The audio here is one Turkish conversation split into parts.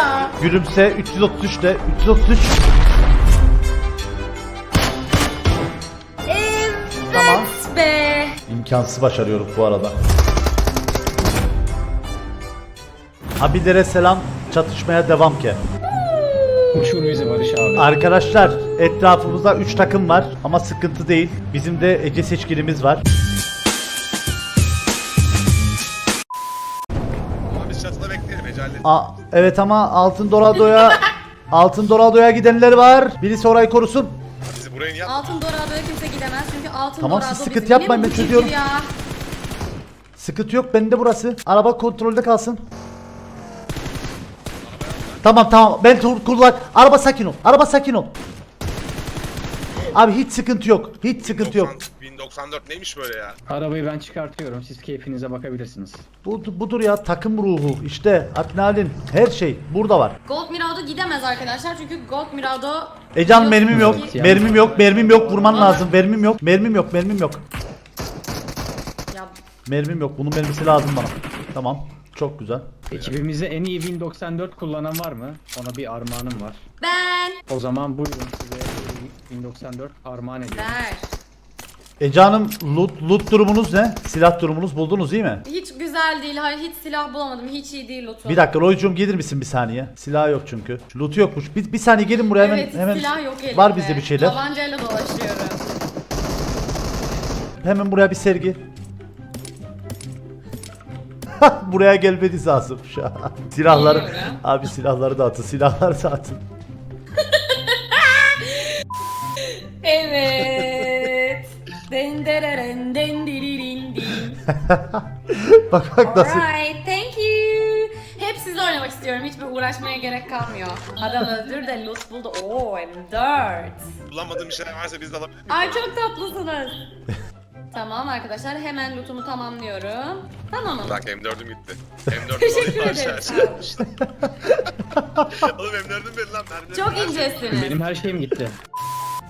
ya. Gülümse 333 de 333. Evet Tamam. be. İmkansız başarıyoruz bu arada. Abilere selam. Çatışmaya devam ki. Uçur bizi Barış abi. Arkadaşlar etrafımızda 3 takım var ama sıkıntı değil. Bizim de Ece seçkinimiz var. A evet ama Altın Dorado'ya Altın Dorado'ya gidenler var. Birisi orayı korusun. Bizi buraya niye Altın Dorado'ya kimse gidemez çünkü Altın Tamam, Dorado siz sıkıntı bizim- yapmayın, Ne ben bu çözüyorum. Ya. Sıkıntı yok bende burası. Araba kontrolde kalsın. Tamam tamam ben tur kullan. Araba sakin ol. Araba sakin ol. Abi hiç sıkıntı yok. Hiç sıkıntı yok. 1094 neymiş böyle ya? Arabayı ben çıkartıyorum. Siz keyfinize bakabilirsiniz. Bu, budur ya takım ruhu. İşte adrenalin her şey burada var. Gold Mirado gidemez arkadaşlar çünkü Gold Mirado Ecan mermim yok. Mermim yok. Mermim yok. Vurman lazım. Mermim yok. Mermim yok. Mermim yok. Ya Mermim yok. Bunun mermisi lazım bana. Tamam. Çok güzel. Ekibimizde en iyi Win 94 kullanan var mı? Ona bir armağanım var. ben O zaman buyurun size Win 94 armağan ediyorum. der. Ece Hanım loot, loot durumunuz ne? Silah durumunuz buldunuz değil mi? Hiç güzel değil. Hayır hiç silah bulamadım. Hiç iyi değil Lotu. Bir dakika Roycuğum gelir misin bir saniye? Silah yok çünkü. Loot yokmuş. Bir, bir saniye gelin buraya hemen. Evet hiç hemen silah yok elimde. Var bizde bir şeyler. Tabancayla dolaşıyorum. Hemen buraya bir sergi. buraya gelmeniz lazım şu an. Silahları. Geliyorum. Abi silahları dağıtın. Silahları dağıtın. Evet. Dendereren dendiririn din. bak bak nasıl. Alright, thank you. Hep sizle oynamak istiyorum. Hiçbir uğraşmaya gerek kalmıyor. Adam öldür de loot buldu. Oo M4. Kullanmadığım bir şeyler varsa biz de alabiliriz. Ay çok tatlısınız. tamam arkadaşlar hemen lootumu tamamlıyorum. Tamamım. Bak M4'üm gitti. M4'üm Teşekkür ederim. aşağı. Oğlum M4'üm benim lan. mermilerim Çok var. incesiniz. Benim her şeyim gitti.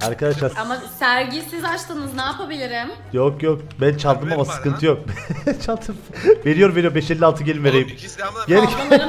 Arkadaşlar Ama sergiyi siz açtınız ne yapabilirim? yok yok ben çaldım ama var sıkıntı ha. yok. çaldım. veriyor veriyor 556 gelin Oğlum vereyim. silahımla Gel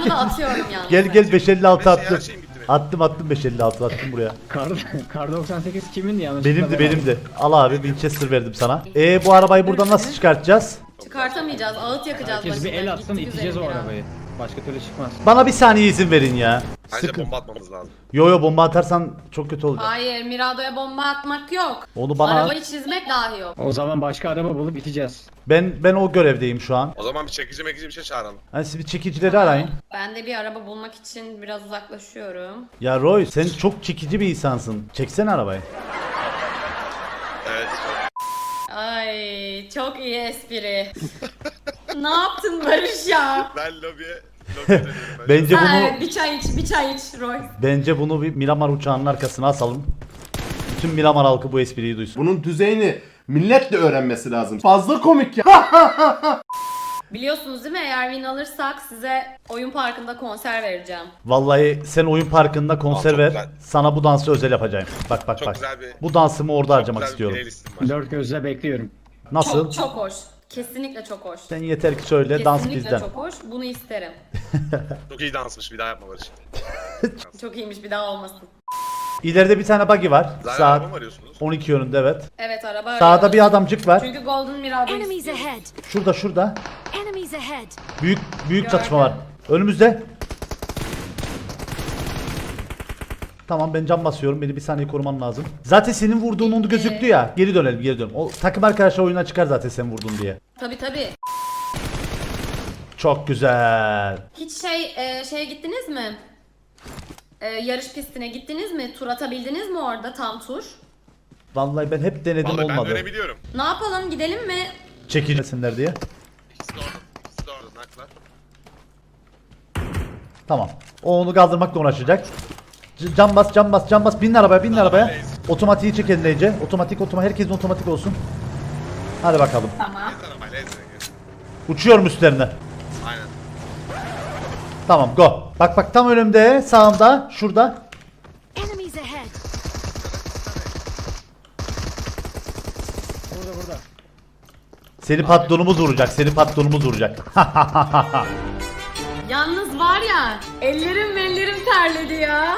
da atıyorum yalnız. gel gel 556 Beş- her attım. şeyim gitti benim. Attım attım 556 attım buraya. Kar, Kar 98 kimindi yanlışlıkla? Benimdi benimdi. Al abi Winchester verdim sana. E bu arabayı buradan nasıl çıkartacağız? Çıkartamayacağız. Ağıt yakacağız Herkes bir el atsın Gittik iteceğiz o arabayı. Başka türlü çıkmaz. Bana bir saniye izin verin ya. Bence Sıkın. bomba atmamız lazım. Yo yo bomba atarsan çok kötü olacak. Hayır Mirado'ya bomba atmak yok. Onu bana Arabayı çizmek dahi yok. O zaman başka araba bulup iteceğiz. ben ben o görevdeyim şu an. O zaman bir çekici mekici bir şey çağıralım. Hani siz bir çekicileri arayın. Ben de bir araba bulmak için biraz uzaklaşıyorum. Ya Roy sen çok çekici bir insansın. Çeksene arabayı. Evet. Ay çok iyi espri. ne yaptın Barış ya? Ben lobiye lobiye dönüyorum. Ben Bence Ha, bunu evet, bir çay iç, bir çay iç Roy. bence bunu bir Miramar uçağının arkasına asalım. Bütün Miramar halkı bu espriyi duysun. Bunun düzeyini millet de öğrenmesi lazım. Fazla komik ya. Biliyorsunuz değil mi eğer win alırsak size oyun parkında konser vereceğim. Vallahi sen oyun parkında konser çok ver. güzel. Sana bu dansı özel yapacağım. Bak bak Çok bak. güzel bir- Bu dansımı orada harcamak Güzel bir istiyorum. playlistim var. Dört gözle bekliyorum. Nasıl? Çok çok hoş. Kesinlikle çok hoş. Sen yeter ki söyle dans Kesinlikle bizden. çok hoş. Bunu isterim. Çok iyi dansmış bir daha yapma Barış. Çok iyiymiş bir daha olmasın. İleride bir tane buggy var. Zaten Saat araba mı arıyorsunuz? 12 yönünde evet. Evet araba Sağda arıyoruz. bir adamcık var. Çünkü Golden Mirado Enemies ahead! Şurada şurada. Enemies ahead! Büyük büyük Gördüm. çatışma var. Önümüzde. Tamam ben cam basıyorum. Beni bir saniye koruman lazım. Zaten senin vurduğun onu gözüktü ya. Geri dönelim geri dönelim. O takım arkadaşlar oyuna çıkar zaten sen vurdun diye. Tabi tabi. Çok güzel. Hiç şey e, şeye gittiniz mi? E, yarış pistine gittiniz mi? Tur atabildiniz mi orada tam tur? Vallahi ben hep denedim Vallahi ben olmadı. dönebiliyorum. Ne yapalım gidelim mi? Çekilmesinler diye. İkisi de orada. İkisi de orada naklar. Tamam. O onu kaldırmakla uğraşacak. Cam bas, cam bas, cam bas. Binin arabaya, binin arabaya. Otomatiği çek eline Ece. Otomatik, otomatik. Herkesin otomatik olsun. Hadi bakalım. Tamam. Uçuyorum üstlerine. Aynen. Tamam, go. Bak bak tam önümde, sağımda, şurada. Burada burada. Seni patronumuz vuracak, seni patronumuz vuracak. Yalnız var ya ellerim ellerim terledi ya.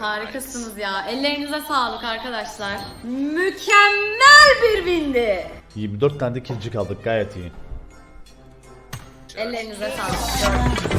Harikasınız ya. Ellerinize sağlık arkadaşlar. Mükemmel bir bindi. 24 tane de kilci kaldık gayet iyi. Ellerinize sağlık.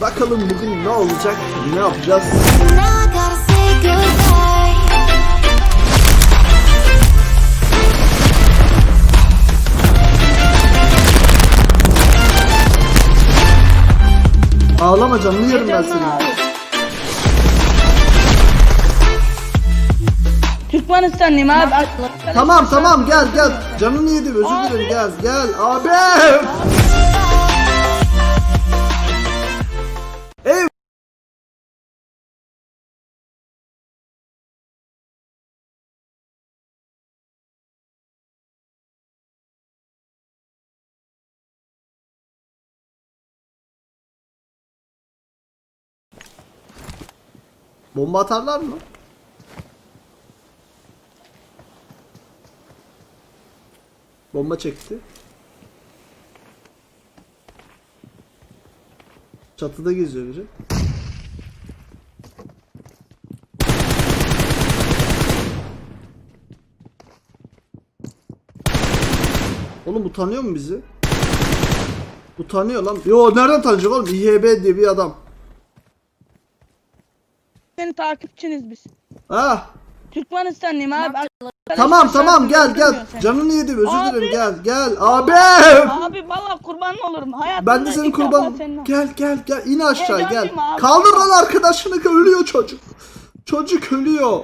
Bakalım bugün ne olacak, ne yapacağız? Ağlama canını yerim ben seni. Türkmenistanlıyım abi. Tamam tamam gel gel. Canını yedim özür dilerim gel gel. Abi. Bomba atarlar mı? Bomba çekti. Çatıda geziyor biri. Oğlum bu tanıyor mu bizi? Bu tanıyor lan. Yo nereden tanıyacak oğlum? İHB diye bir adam. Senin takipçiniz biz. Ha Türkmenistanlıyım abi. tamam tamam gel gel. Canını yedim özür dilerim gel gel. Abi. Abi valla kurban olurum. Hayatımda Ben de senin ilk defa kurban. Gel gel gel in aşağı gel. Heyecanlıyım abi. Kaldır lan arkadaşını ölüyor çocuk. Çocuk ölüyor.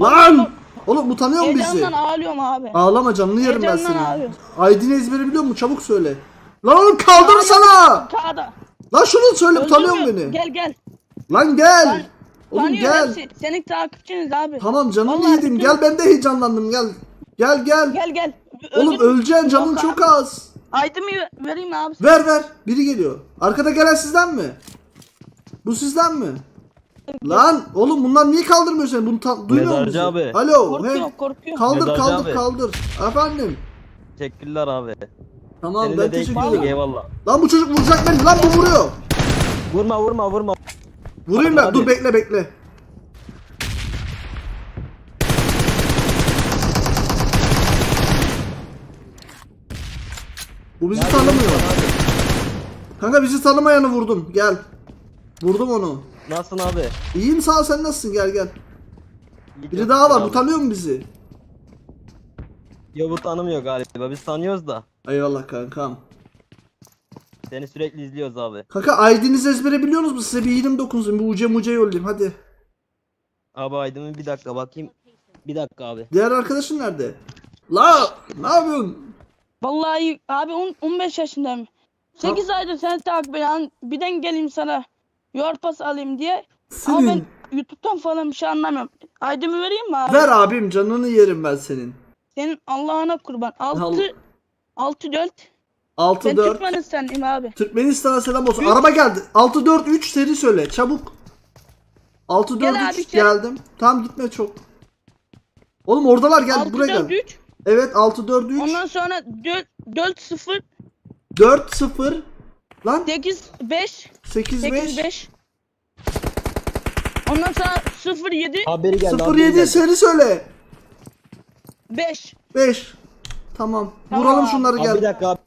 Lan! Oğlum utanıyor mu bizi? Heyecandan ağlıyorum abi. Ağlama canını yerim ben Heyecandan seni. ağlıyorum. Aydın ezberi biliyor musun? Çabuk söyle. Lan oğlum kaldır sana. Kağıda. Lan şunu söyle utanıyor mu Öldürmüyor. beni? Gel gel. Lan gel. Oğlum Tanıyor gel. hepsi. Senin takipçiniz abi. Tamam canım Vallahi yedim. bütün- Gel ben de heyecanlandım gel. Gel gel. Gel gel. Oğlum Öldür- öleceksin canın Yok çok abi. az. Aydın'ı vereyim abi. Ver ver. Biri geliyor. Arkada gelen sizden mi? Bu sizden mi? Lan oğlum bunlar niye kaldırmıyor seni? Bunu ta- duymuyor musun? Mezarcı abi. Alo. Korkuyorum He. korkuyorum. Kaldır Mezarcı kaldır abi. kaldır. Efendim. Teşekkürler abi. Tamam Seninle ben de teşekkür ekmek ederim. Eyvallah. Lan bu çocuk vuracak beni. Lan bu vuruyor. Vurma vurma vurma. Vurayım ben. Hadi. Dur bekle bekle. Bu bizi tanımıyor. Kanka bizi tanımayanı vurdum. Gel. Vurdum onu. Nasılsın abi? İyiyim sağ ol sen nasılsın gel gel. Biri daha var bu tanıyor mu bizi? Yo bu tanımıyor galiba. Biz tanıyoruz da. Eyvallah kankam. Seni sürekli izliyoruz abi. Kanka ID'nizi ezbere biliyorsunuz mu? Size bir 29'un bir uca muca yollayayım hadi. Abi Aydın'ın bir dakika bakayım. Bir dakika abi. Diğer arkadaşın nerede? La ne yapıyorsun? Vallahi abi on- 15 yaşındayım. 8 aydır seni takip ediyorum. Birden geleyim sana. Yorpas alayım diye. Ama ben Senin. YouTube'dan falan bir şey anlamıyorum. Aydın'ı vereyim mi abi? Ver abim canını yerim ben senin. Senin Allah'ına kurban. 6 Allah. 6 4. 6 Ben 4 Türkmenistanlıyım abi. Türkmenistan'a selam olsun. Araba geldi. 6 4 3 seri söyle çabuk. 6 4 Gel 3 abi, gel. geldim. Tamam gitme çok. Oğlum oradalar gel 6 buraya 4 gel. 3. Evet 6 4 3 Ondan sonra 4 4 0 4 0 Lan 8 5 8 8 5 5. Ondan sonra 0 7 Haberi geldi. 0 haberi 7 geldi. seri söyle. 5. 5 Tamam. Tamam. Vuralım şunları Abi bir gel. dakika abi.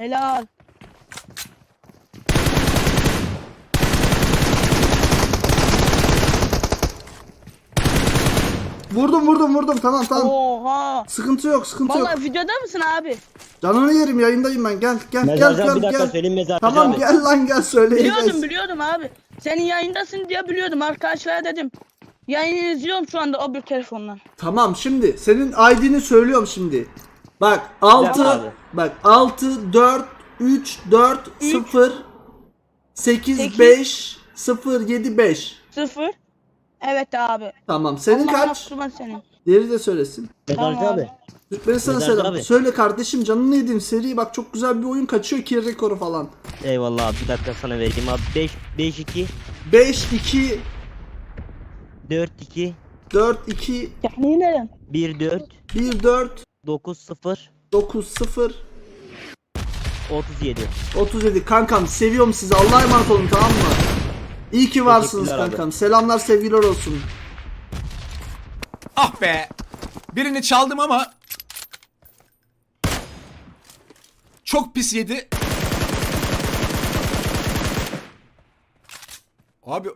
Helal. Vurdum vurdum vurdum. Tamam tamam. Oha. Sıkıntı yok, sıkıntı yok. Vallahi videoda mısın abi? Canını yerim yayındayım ben. Gel gel Mezarcı gel abi bir gel dakika gel. söyleyeyim mezarcı Tamam abi. gel lan gel söyleyeceğiz. Biliyordum biliyordum abi. Senin yayındasın diye biliyordum. Arkadaşlara dedim. Yayını izliyorum şu anda o bir telefondan. Tamam şimdi senin ID'ni söylüyorum şimdi. Bak 6 abi. bak 6 4 3 4 0 8 Sekiz. 5 0 7 5. 0. Evet abi. Tamam senin Allah'ına kaç? senin. Diğeri de söylesin. Tamam abi. abi. Türkmenistan'a selam. abi. Söyle kardeşim canını yedim seri bak çok güzel bir oyun kaçıyor ki rekoru falan. Eyvallah abi bir dakika sana vereyim abi. 5 5 2 5 2 4 2 4 2 Yani ne? 1 4 1 4 9 0 9 0 37. 37 kankam seviyorum sizi Allah'a emanet olun tamam mı? İyi ki varsınız Teşekkürler abi. kankam. Selamlar sevgiler olsun. Ah be. Birini çaldım ama çok pis yedi. Abi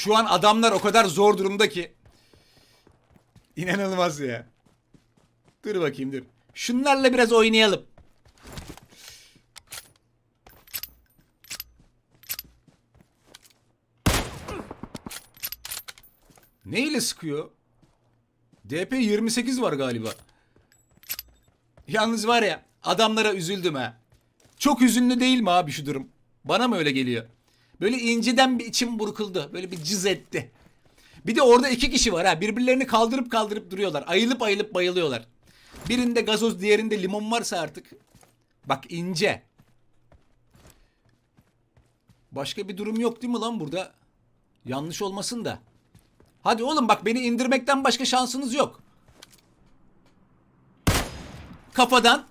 Şu an adamlar o kadar zor durumda ki. İnanılmaz ya. Dur bakayım dur. Şunlarla biraz oynayalım. Neyle sıkıyor? DP 28 var galiba. Yalnız var ya adamlara üzüldüm ha. Çok üzünlü değil mi abi şu durum? Bana mı öyle geliyor? Böyle inceden bir içim burkuldu. Böyle bir cız etti. Bir de orada iki kişi var ha. Birbirlerini kaldırıp kaldırıp duruyorlar. Ayılıp ayılıp bayılıyorlar. Birinde gazoz diğerinde limon varsa artık. Bak ince. Başka bir durum yok değil mi lan burada? Yanlış olmasın da. Hadi oğlum bak beni indirmekten başka şansınız yok. Kafadan.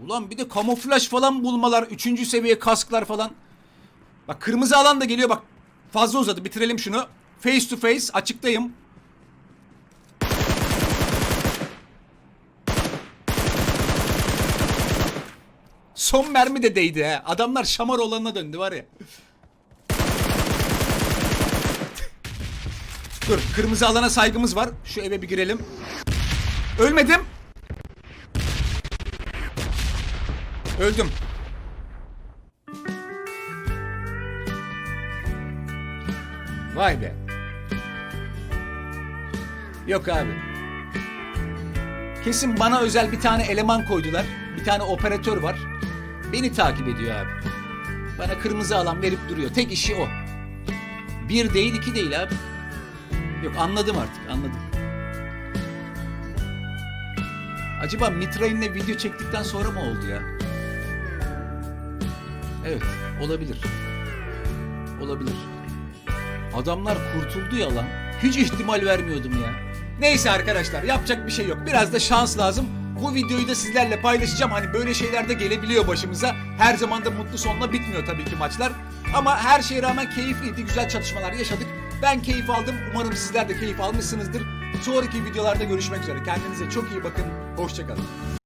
Ulan bir de kamuflaj falan bulmalar. Üçüncü seviye kasklar falan. Bak kırmızı alan da geliyor bak. Fazla uzadı bitirelim şunu. Face to face açıktayım. Son mermi de değdi he. Adamlar şamar olanına döndü var ya. Dur kırmızı alana saygımız var. Şu eve bir girelim. Ölmedim. Öldüm. Vay be. Yok abi. Kesin bana özel bir tane eleman koydular. Bir tane operatör var. Beni takip ediyor abi. Bana kırmızı alan verip duruyor. Tek işi o. Bir değil iki değil abi. Yok anladım artık anladım. Acaba Mitrain'le video çektikten sonra mı oldu ya? Evet olabilir. Olabilir. Adamlar kurtuldu ya lan. Hiç ihtimal vermiyordum ya. Neyse arkadaşlar yapacak bir şey yok. Biraz da şans lazım. Bu videoyu da sizlerle paylaşacağım. Hani böyle şeyler de gelebiliyor başımıza. Her zaman da mutlu sonla bitmiyor tabii ki maçlar. Ama her şeye rağmen keyifliydi. Güzel çatışmalar yaşadık. Ben keyif aldım. Umarım sizler de keyif almışsınızdır. Sonraki videolarda görüşmek üzere. Kendinize çok iyi bakın. Hoşçakalın.